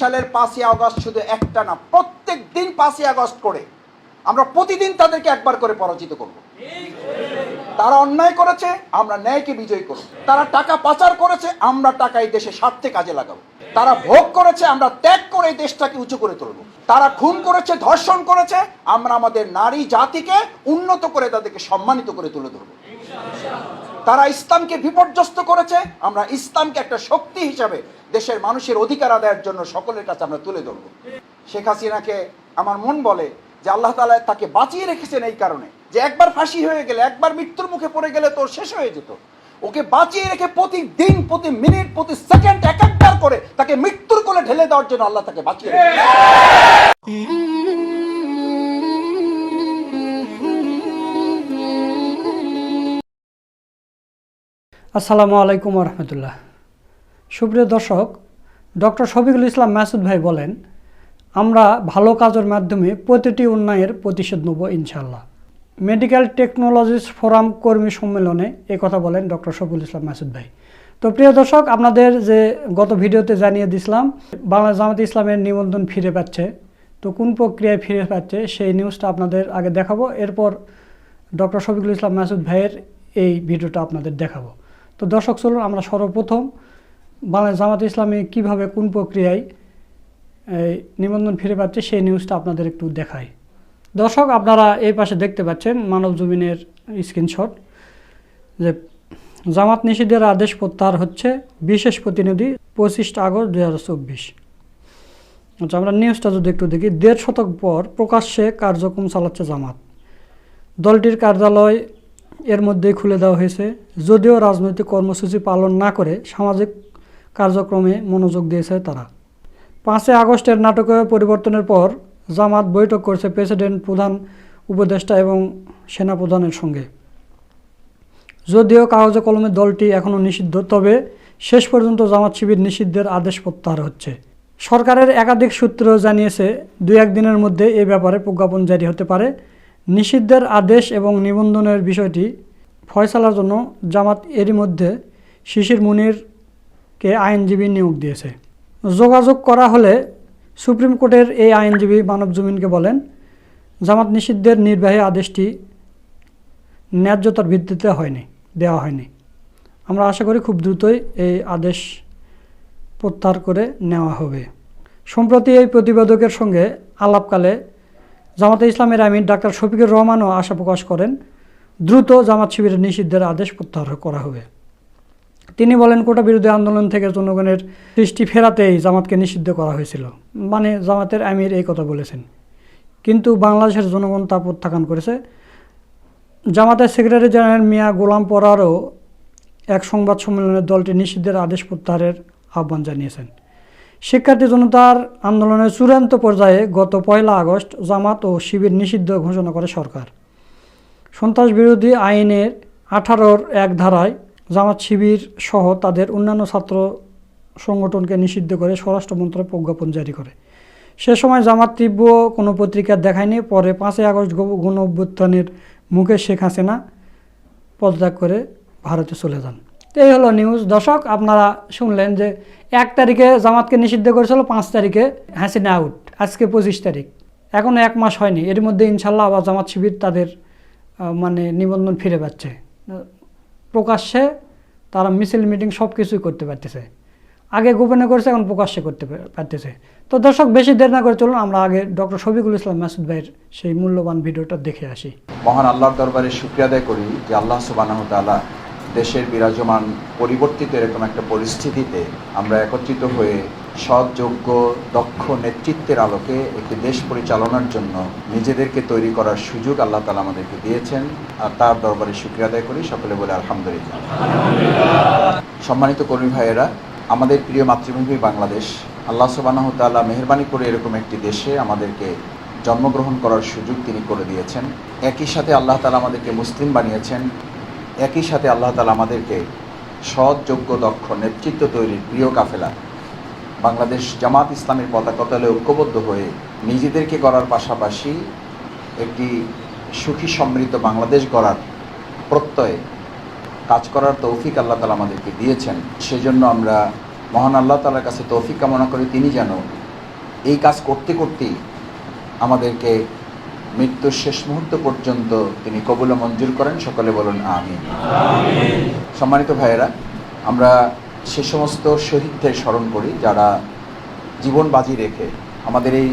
সালের পাঁচই আগস্ট শুধু একটা না, প্রত্যেক দিন পাঁচই আগস্ট করে আমরা প্রতিদিন তাদেরকে একবার করে পরাজিত করব। তারা অন্যায় করেছে, আমরা ন্যায়কে বিজয় করব। তারা টাকা পাচার করেছে, আমরা টাকা এই দেশে স্বার্থে কাজে লাগাবো। তারা ভোগ করেছে, আমরা ত্যাগ করে এই দেশটাকে উঁচু করে তুলব। তারা খুন করেছে, ধর্ষণ করেছে, আমরা আমাদের নারী জাতিকে উন্নত করে তাদেরকে সম্মানিত করে তুলে ধরবো। তারা ইসলামকে বিপর্যস্ত করেছে, আমরা ইসলামকে একটা শক্তি হিসাবে দেশের মানুষের অধিকার আদায়ের জন্য সকলের কাছে আমরা তুলে ধরব। শেখ হাসিনাকে আমার মন বলে যে আল্লাহ তালা তাকে বাঁচিয়ে রেখেছেন এই কারণে যে একবার ফাঁসি হয়ে গেলে, একবার মৃত্যুর মুখে পড়ে গেলে তো ওর শেষ হয়ে যেত। ওকে বাঁচিয়ে রেখে প্রতিদিন, প্রতি মিনিট, প্রতি সেকেন্ড এক একবার করে তাকে মৃত্যুর কোলে ঢেলে দেওয়ার জন্য আল্লাহ তাকে বাঁচিয়ে রেখেছে আসসালামু আলাইকুম রহমতুল্লাহ। সুপ্রিয় দর্শক, ডক্টর শফিকুল ইসলাম মাসুদ ভাই বলেন, আমরা ভালো কাজের মাধ্যমে প্রতিটি উন্নয়নের প্রতিশোধ নেব ইনশাল্লাহ মেডিকেল টেকনোলজিস ফোরাম কর্মী সম্মেলনে কথা বলেন ডক্টর শফিকুল ইসলাম মাসুদ ভাই। তো প্রিয় দর্শক, আপনাদের যে গত ভিডিওতে জানিয়ে দিছিলাম বাংলা জামাত ইসলামের নিবন্ধন ফিরে পাচ্ছে। তো কোন প্রক্রিয়ায় ফিরে পাচ্ছে সেই নিউজটা আপনাদের আগে দেখাবো। এরপর ডক্টর শফিকুল ইসলাম মাসুদ ভাইয়ের এই ভিডিওটা আপনাদের দেখাবো। তো দর্শক, চলুন আমরা সর্বপ্রথম বাংলা জামাত ইসলামী কীভাবে কোন প্রক্রিয়ায় নিবন্ধন ফিরে পাচ্ছে সেই নিউজটা আপনাদের একটু দেখায় দর্শক, আপনারা এই পাশে দেখতে পাচ্ছেন মানব জমিনের স্ক্রিনশট যে জামাত নিষিদ্ধের আদেশ প্রত্যাহার হচ্ছে বিশেষ প্রতিনিধি পঁচিশটা আগস্ট দুই হাজার চব্বিশ। আচ্ছা আমরা নিউজটা যদি একটু দেখি, দেড় শতক পর প্রকাশ্যে কার্যক্রম চালাচ্ছে জামাত। দলটির কার্যালয় এর মধ্যেই খুলে দেওয়া হয়েছে, যদিও রাজনৈতিক কর্মসূচি পালন না করে সামাজিক কার্যক্রমে মনোযোগ দিয়েছে তারা। পাঁচই আগস্টের নাটকে পরিবর্তনের পর জামাত বৈঠক করছে প্রেসিডেন্ট, প্রধান উপদেষ্টা এবং সেনাপ্রধানের সঙ্গে। যদিও কাগজে কলমে দলটি এখনও নিষিদ্ধ, তবে শেষ পর্যন্ত জামাত শিবির নিষিদ্ধের আদেশ প্রত্যাহার হচ্ছে। সরকারের একাধিক সূত্র জানিয়েছে, দুই একদিনের মধ্যে এ ব্যাপারে প্রজ্ঞাপন জারি হতে পারে। নিষিদ্ধের আদেশ এবং নিবন্ধনের বিষয়টি ফয়সালার জন্য জামাত এরই মধ্যে শিশির মুনিরকে আইনজীবী নিয়োগ দিয়েছে। যোগাযোগ করা হলে সুপ্রিম কোর্টের এই আইনজীবী মানব জমিনকে বলেন, জামাত নিষিদ্ধের নির্বাহী আদেশটি ন্যায্যতার ভিত্তিতে হয়নি, দেওয়া হয়নি। আমরা আশা করি খুব দ্রুতই এই আদেশ প্রত্যাহার করে নেওয়া হবে। সম্প্রতি এই প্রতিবেদকের সঙ্গে আলাপকালে জামাতে ইসলামের আমির ডাক্তার শফিকুর রহমানও আশা প্রকাশ করেন, দ্রুত জামাত শিবিরের নিষিদ্ধের আদেশ প্রত্যাহার করা হবে। তিনি বলেন, কোটা বিরোধী আন্দোলন থেকে জনগণের দৃষ্টি ফেরাতেই জামাতকে নিষিদ্ধ করা হয়েছিল। মানে জামাতের আমির এই কথা বলেছেন। কিন্তু বাংলাদেশের জনগণ তা প্রত্যাখ্যান করেছে। জামাতের সেক্রেটারি জেনারেল মিয়া গোলাম পরারও এক সংবাদ সম্মেলনে দলটি নিষিদ্ধের আদেশ প্রত্যাহারের আহ্বান জানিয়েছেন। শিক্ষার্থী জনতার আন্দোলনের চূড়ান্ত পর্যায়ে গত পয়লা আগস্ট জামাত ও শিবির নিষিদ্ধ ঘোষণা করে সরকার। সন্ত্রাস বিরোধী আইনের আঠারোর এক ধারায় জামাত শিবির সহ তাদের অন্যান্য ছাত্র সংগঠনকে নিষিদ্ধ করে স্বরাষ্ট্র মন্ত্রণালয় প্রজ্ঞাপন জারি করে। সে সময় জামাত তীব্র কোনো পত্রিকা দেখায়নি। পরে পাঁচই আগস্ট গণ অভ্যুত্থানের মুখে শেখ হাসিনা পদত্যাগ করে ভারতে চলে যান। এই হলো নিউজ। দর্শক, আপনারা শুনলেন যে এক তারিখে জামাতকে নিষিদ্ধ করেছিল, পাঁচ তারিখে হাসিনা আউট আজকে পঁচিশ তারিখ। এখনও এক মাস হয়নি। এর মধ্যে ইনশাল্লাহ আবার জামাত শিবির তাদের মানে নিবন্ধন ফিরে পাচ্ছে। প্রকাশ্যে তারা মিছিল, মিটিং সব কিছুই করতে পারতেছে। আগে গোপনে করছে, এখন প্রকাশ্যে করতে পারতেছে। তো দর্শক, বেশি দেরি না করে চলুন, আমরা আগে ডক্টর শফিকুল ইসলাম মাসুদ ভাইয়ের সেই মূল্যবান ভিডিওটা দেখে আসি। মহান আল্লাহর দরবারে শুক্রিয়া আদায় করি যে আল্লাহ সুবাহ তাআলা দেশের বিরাজমান, পরিবর্তিত এরকম একটা পরিস্থিতিতে আমরা একত্রিত হয়ে সৎ যোগ্য দক্ষ নেতৃত্বের আলোকে একটি দেশ পরিচালনার জন্য নিজেদেরকে তৈরি করার সুযোগ আল্লাহ তালা আমাদেরকে দিয়েছেন। আর তার দরবারে শুক্রিয়া আদায় করি। সকলে বলে আলহামদুলিল্লাহ। সম্মানিত কর্মী ভাইয়েরা, আমাদের প্রিয় মাতৃভূমি বাংলাদেশ, আল্লাহ সুবাহ তাআলা মেহরবানি করে এরকম একটি দেশে আমাদেরকে জন্মগ্রহণ করার সুযোগ তিনি করে দিয়েছেন। একই সাথে আল্লাহ তালা আমাদেরকে মুসলিম বানিয়েছেন। একই সাথে আল্লাহ তালা আমাদেরকে সৎ যোগ্য দক্ষ নেতৃত্ব তৈরির প্রিয় কাফেলা। বাংলাদেশ জামাত ইসলামের পতাকা তলে ঐক্যবদ্ধ হয়ে নিজেদেরকে গড়ার পাশাপাশি একটি সুখী সমৃদ্ধ বাংলাদেশ গড়ার প্রত্যয়ে কাজ করার তৌফিক আল্লাহ তালা আমাদেরকে দিয়েছেন। সেজন্য আমরা মহান আল্লাহ তালার কাছে তৌফিক কামনা করি। তিনি যেন এই কাজ করতে করতেই আমাদেরকে মৃত্যুর শেষ মুহূর্ত পর্যন্ত তিনি কবুল মঞ্জুর করেন। সকলে বলুন আমি সম্মানিত ভাইয়েরা আমরা সে সমস্ত শহীদদের স্মরণ করি, যারা জীবন বাজি রেখে আমাদের এই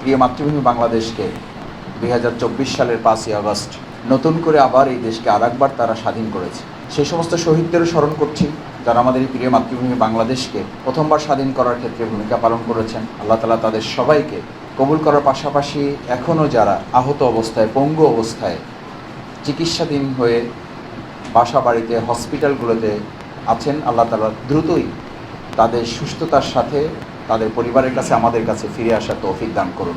প্রিয় মাতৃভূমি বাংলাদেশকে দুই হাজার চব্বিশ সালের পাঁচই আগস্ট নতুন করে আবার এই দেশকে আর একবার তারা স্বাধীন করেছে। সেই সমস্ত শহীদদেরও স্মরণ করছি, যারা আমাদের এই প্রিয় মাতৃভূমি বাংলাদেশকে প্রথমবার স্বাধীন করার ক্ষেত্রে ভূমিকা পালন করেছেন। আল্লাহ তালা তাদের সবাইকে কবুল করার পাশাপাশি এখনও যারা আহত অবস্থায়, পঙ্গু অবস্থায় চিকিৎসাধীন হয়ে বাসা বাড়িতে হসপিটালগুলোতে আছেন আল্লাহ তালা দ্রুতই তাদের সুস্থতার সাথে তাদের পরিবারের কাছে আমাদের কাছে ফিরে আসার তৌফিক দান করুন।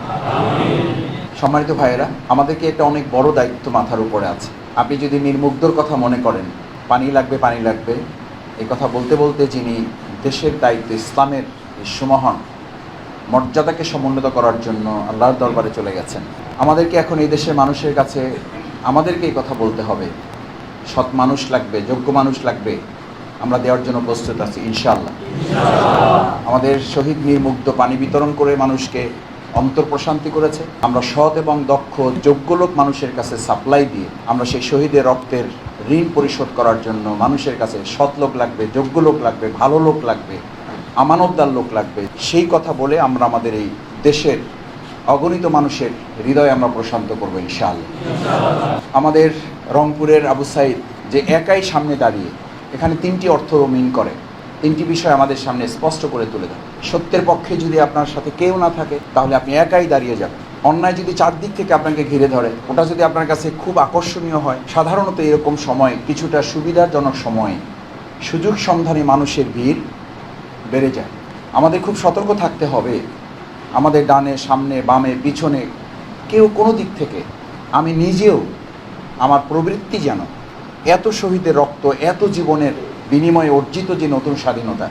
সম্মানিত ভাইয়েরা আমাদেরকে এটা অনেক বড় দায়িত্ব মাথার উপরে আছে। আপনি যদি নির্মুগ্ধর কথা মনে করেন পানি লাগবে পানি লাগবে এই কথা বলতে বলতে যিনি দেশের দায়িত্ব ইসলামের সুমহান মর্যাদাকে সমুন্নত করার জন্য আল্লাহর দরবারে চলে গেছেন। আমাদেরকে এখন এই দেশের মানুষের কাছে আমাদেরকে এই কথা বলতে হবে। সৎ মানুষ লাগবে যোগ্য মানুষ লাগবে। আমরা দেওয়ার জন্য প্রস্তুত আছি, ইনশাআল্লাহ। আমাদের শহীদ নির্মুগ্ধ পানি বিতরণ করে মানুষকে অন্তর প্রশান্তি করেছে। আমরা সৎ এবং দক্ষ, যোগ্য লোক মানুষের কাছে সাপ্লাই দিয়ে আমরা সেই শহীদের রক্তের ঋণ পরিশোধ করার জন্য মানুষের কাছে সৎ লোক লাগবে, যোগ্য লোক লাগবে, ভালো লোক লাগবে, আমানতদার লোক লাগবে। সেই কথা বলে আমরা আমাদের এই দেশের অগণিত মানুষের হৃদয় আমরা প্রশান্ত করব, ইনশাআল্লাহ। আমাদের রংপুরের আবু সাইদ যে একাই সামনে দাঁড়িয়ে এখানে তিনটি অর্থ মিন করে। তিনটি বিষয় আমাদের সামনে স্পষ্ট করে তুলে দেয় সত্যের পক্ষে যদি আপনার সাথে কেউ না থাকে, তাহলে আপনি একাই দাঁড়িয়ে যাবেন। অন্যায় যদি চারদিক থেকে আপনাকে ঘিরে ধরে, ওটা যদি আপনার কাছে খুব আকর্ষণীয় হয়, সাধারণত এরকম সময় কিছুটা সুবিধাজনক সময়ে, সুযোগ সন্ধানী মানুষের ভিড় বেড়ে যায়। আমাদের খুব সতর্ক থাকতে হবে। আমাদের ডানে, সামনে, বামে, পিছনে, কেউ কোনো দিক থেকে, আমি নিজেও, আমার প্রবৃত্তি যেন এত শহীদের রক্ত, এত জীবনের বিনিময়ে অর্জিত যে নতুন স্বাধীনতা,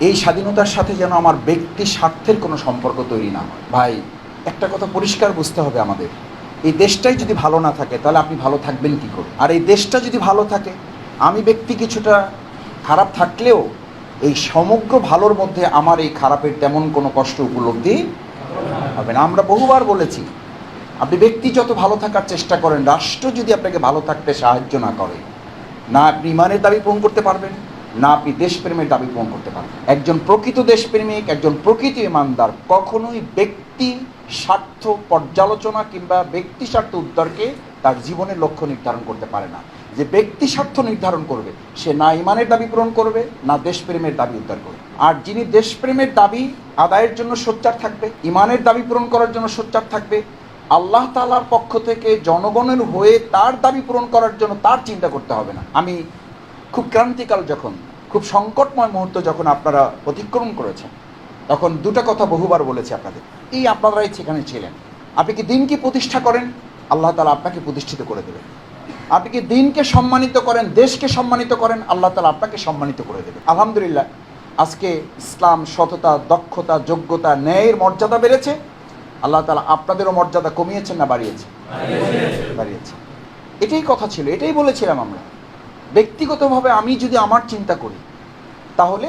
এই স্বাধীনতার সাথে যেন আমার ব্যক্তি স্বার্থের কোনো সম্পর্ক তৈরি না হয়। ভাই, একটা কথা পরিষ্কার বুঝতে হবে আমাদের। এই দেশটাই যদি ভালো না থাকে, তাহলে আপনি ভালো থাকবেন কি করে? আর এই দেশটা যদি ভালো থাকে, আমি ব্যক্তি কিছুটা খারাপ থাকলেও এই সমগ্র ভালোর মধ্যে আমার এই খারাপের তেমন কোনো কষ্ট উপলব্ধি হবে না। আমরা বহুবার বলেছি আপনি ব্যক্তি যত ভালো থাকার চেষ্টা করেন, রাষ্ট্র যদি আপনাকে ভালো থাকতে সাহায্য না করে, না আপনি ইমানের দাবি পূরণ করতে পারবেন, না আপনি দেশপ্রেমের দাবি পূরণ করতে পারবেন। একজন প্রকৃত দেশপ্রেমিক, একজন প্রকৃত ইমানদার কখনোই ব্যক্তি স্বার্থ পর্যালোচনা কিংবা ব্যক্তি স্বার্থ উদ্ধারকে তার জীবনের লক্ষ্য নির্ধারণ করতে পারে না। যে ব্যক্তি স্বার্থ নির্ধারণ করবে, সে না ইমানের দাবি পূরণ করবে, না দেশপ্রেমের দাবি উদ্ধার করবে। আর যিনি দেশপ্রেমের দাবি আদায়ের জন্য সোচ্চার থাকবে, ইমানের দাবি পূরণ করার জন্য সোচ্চার থাকবে আল্লাহ তালার পক্ষ থেকে জনগণের হয়ে তার দাবি পূরণ করার জন্য তার চিন্তা করতে হবে না। আমি খুব ক্রান্তিকাল যখন, খুব সংকটময় মুহূর্ত যখন আপনারা অতিক্রম করেছেন, তখন দুটো কথা বহুবার বলেছি আপনাদের। এই আপনারাই সেখানে ছিলেন। আপনি কি দিনকে প্রতিষ্ঠা করেন? আল্লাহ তালা আপনাকে প্রতিষ্ঠিত করে দেবেন। আপনি কি দিনকে সম্মানিত করেন? দেশকে সম্মানিত করেন? আল্লাহ তালা আপনাকে সম্মানিত করে দেবেন। আলহামদুলিল্লাহ, আজকে ইসলাম সততা, দক্ষতা, যোগ্যতা, ন্যায়ের মর্যাদা বেড়েছে। আল্লাহ তালা আপনাদেরও মর্যাদা কমিয়েছেন না বাড়িয়েছে বাড়িয়েছে এটাই কথা ছিল এটাই বলেছিলাম আমরা। ব্যক্তিগতভাবে আমি যদি আমার চিন্তা করি তাহলে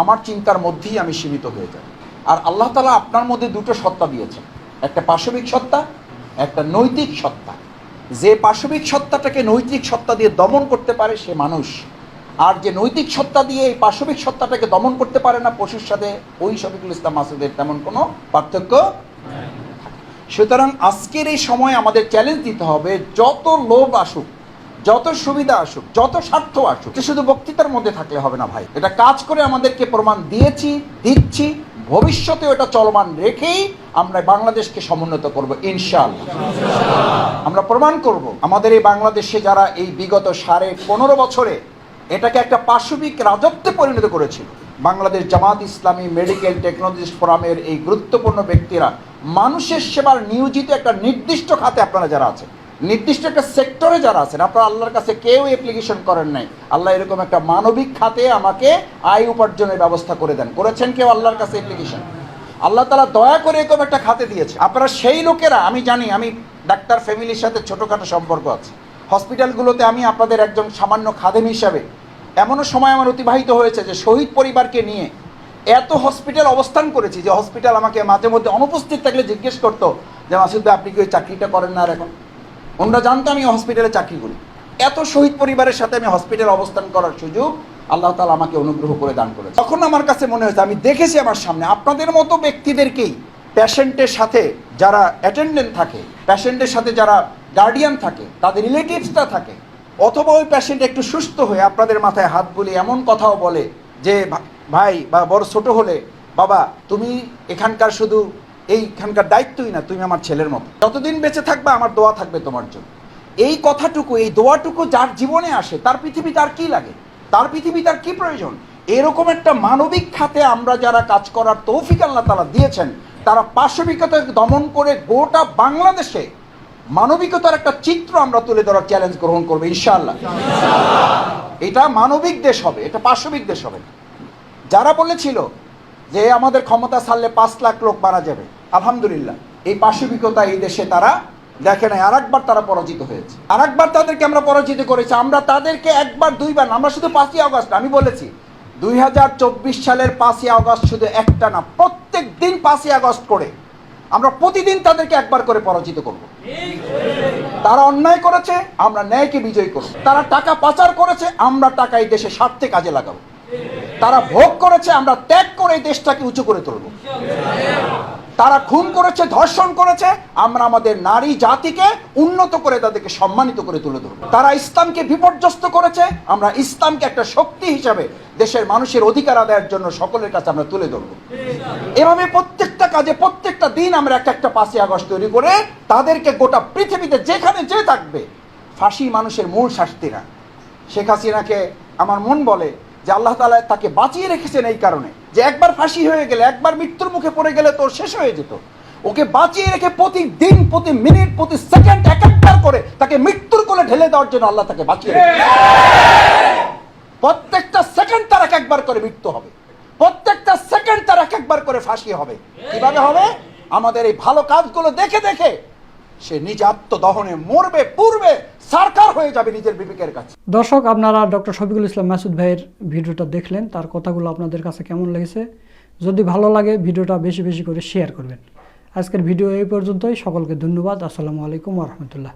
আমার চিন্তার মধ্যেই আমি সীমিত হয়ে যাই। আর আল্লাহ তালা আপনার মধ্যে দুটো সত্তা দিয়েছেন। একটা পাশবিক সত্তা একটা নৈতিক সত্তা। যে পাশবিক সত্তাটাকে নৈতিক সত্তা দিয়ে দমন করতে পারে সে মানুষ। আর যে নৈতিক সত্তা দিয়ে এই পাশবিক সত্তাটাকে দমন করতে পারে না পশুর সাথে ওই শফিকুল ইসলাম মাসুদের তেমন কোনো পার্থক্য সুতরাং আজকের এই সময় আমাদের চ্যালেঞ্জ দিতে হবে যত লোভ আসুক, যত সুবিধা আসুক, যত স্বার্থ আসুক শুধু বক্তৃতার মধ্যে থাকলে হবে না ভাই। এটা কাজ করে আমাদেরকে প্রমাণ দিয়েছি, দিচ্ছি, ভবিষ্যতেও এটা চলমান রেখেই আমরা বাংলাদেশকে সমুন্নত করব, ইনশাআল্লাহ। আমরা প্রমাণ করব, আমাদের এই বাংলাদেশে যারা এই বিগত সাড়ে পনেরো বছরে এটাকে একটা পাশবিক রাজত্বে পরিণত করেছিল, বাংলাদেশ জামাত ইসলামী মেডিকেল টেকনোলজিস্ট ফোরামের এই গুরুত্বপূর্ণ ব্যক্তিরা মানুষের সেবার নিয়োজিত একটা নির্দিষ্ট খাতে আপনারা যারা আছেন, নির্দিষ্ট একটা সেক্টরে যারা আছেন, আপনারা আল্লাহর কাছে কেউ অ্যাপ্লিকেশন করেন নাই। আল্লাহ এরকম একটা মানবিক খাতে আমাকে আয় উপার্জনের ব্যবস্থা করে দেন। করেছেন কেউ আল্লাহর কাছে অ্যাপ্লিকেশন আল্লাহ তালা দয়া করে এরকম একটা খাতে দিয়েছে। আপনারা সেই লোকেরা, আমি জানি, আমি ডাক্তার ফ্যামিলির সাথে ছোটোখাটো সম্পর্ক আছে। হসপিটালগুলোতে আমি আপনাদের একজন সামান্য খাদেম হিসাবে এমনও সময় আমার অতিবাহিত হয়েছে যে শহীদ পরিবারকে নিয়ে এত হসপিটাল অবস্থান করেছি যে হসপিটাল আমাকে মাঝে মধ্যে অনুপস্থিত থাকলে জিজ্ঞেস করতো যে, মাসুদ ভাই, আপনি কি ওই চাকরিটা করেন না আর এখন? ওনারা জানতো আমি হসপিটালে চাকরি করি। এত শহীদ পরিবারের সাথে আমি হসপিটালে অবস্থান করার সুযোগ আল্লাহ তালা আমাকে অনুগ্রহ করে দান করেছে। তখন আমার কাছে মনে হয়েছে, আমি দেখেছি আমার সামনে, আপনাদের মতো ব্যক্তিদেরকেই প্যাশেন্টের সাথে যারা অ্যাটেন্ডেন্ট থাকে প্যাশেন্টের সাথে যারা গার্ডিয়ান থাকে, তাদের রিলেটিভসটা থাকে, অথবা ওই পেশেন্ট একটু সুস্থ হয়ে আপনাদের মাথায় হাত বলে এমন কথাও বলে যে ভাই, বা বড় ছোট হলে, বাবা, তুমি এখানকার শুধু এইখানকার দায়িত্বই না, তুমি আমার ছেলের মতো। যতদিন বেঁচে থাকবে, আমার দোয়া থাকবে তোমার জন্য। এই কথাটুকু, এই দোয়াটুকু যার জীবনে আসে, তার পৃথিবী তার কি লাগে? তার পৃথিবী তার কি প্রয়োজন? এরকম একটা মানবিক খাতে আমরা যারা কাজ করার তৌফিক আল্লাহ তারা দিয়েছেন, তারা পাশবিকতা দমন করে গোটা বাংলাদেশে মানবিকতার একটা চিত্র আমরা তুলে ধরার চ্যালেঞ্জ গ্রহণ করব, ইনশাআল্লাহ। এটা মানবিক দেশ হবে, এটা পার্শ্ববিক দেশ হবে। যারা বলেছিল যে আমাদের ক্ষমতা ছাড়লে পাঁচ লাখ লোক মারা যাবে, আলহামদুলিল্লাহ। এই পাশবিকতা এই দেশে তারা দেখে নাই আর একবার তারা পরাজিত হয়েছে। আর একবার তাদেরকে আমরা পরাজিত করেছি, আমরা তাদেরকে একবার, দুইবার, আমরা শুধু পাঁচই আগস্ট, আমি বলেছি, দুই হাজার চব্বিশ সালের পাঁচই আগস্ট শুধু একটা না, প্রত্যেক দিন পাঁচই আগস্ট করে আমরা প্রতিদিন তাদেরকে একবার করে পরাজিত করব। তারা অন্যায় করেছে, আমরা ন্যায়কে বিজয় করব। তারা টাকা পাচার করেছে, আমরা টাকা এই দেশে স্বার্থে কাজে লাগাবো। তারা ভোগ করেছে, আমরা ত্যাগ করে এই দেশটাকে উঁচু করে তুলব। তারা খুন করেছে, ধর্ষণ করেছে, আমরা আমাদের নারী জাতিকে উন্নত করে তাদেরকে সম্মানিত করে তুলে ধরব। তারা ইসলামকে বিপর্যস্ত করেছে, আমরা ইসলামকে একটা শক্তি হিসাবে দেশের মানুষের অধিকার আদায়ের জন্য সকলের কাছে আমরা তুলে ধরব। এভাবে প্রত্যেকটা কাজে, প্রত্যেকটা দিন আমরা একটা একটা পাঁচই আগস্ট তৈরি করে তাদেরকে গোটা পৃথিবীতে যেখানে যে থাকবে, ফাঁসি মানুষের মূল শাস্তি না শেখ হাসিনাকে আমার মন বলে যে আল্লাহ তালা তাকে বাঁচিয়ে রেখেছেন এই কারণে। যে একবার ফাঁসি হয়ে গেলে একবার মৃত্যুর মুখে পড়ে গেলে তোর শেষ হয়ে যেত। ওকে বাঁচিয়ে রেখে প্রতিদিন প্রতি মিনিট প্রতি সেকেন্ড এক একবার করে তাকে মৃত্যুর কোলে ঢেলে দেওয়ার জন্য আল্লাহ তাকে বাঁচিয়ে রেখেছে প্রত্যেকটা সেকেন্ড তার এক একবার করে মৃত্যু হবে। প্রত্যেকটা সেকেন্ড তার এক একবার করে ফাঁসি হবে। কীভাবে হবে? আমাদের এই ভালো কাজগুলো দেখে দেখে সে নিজ আত্মদহনে মরবে, পূর্বে, সরকার হয়ে যাবে নিজের বিবেকের কাছে। দর্শক, আপনারা ডক্টর শফিকুল ইসলাম মাসুদ ভাইয়ের ভিডিওটা দেখলেন, তার কথাগুলো আপনাদের কাছে কেমন লেগেছে? যদি ভালো লাগে, ভিডিওটা বেশি বেশি করে শেয়ার করবেন। আজকের ভিডিও এই পর্যন্তই, সকলকে ধন্যবাদ, আসসালামু আলাইকুম রহমতুল্লাহ।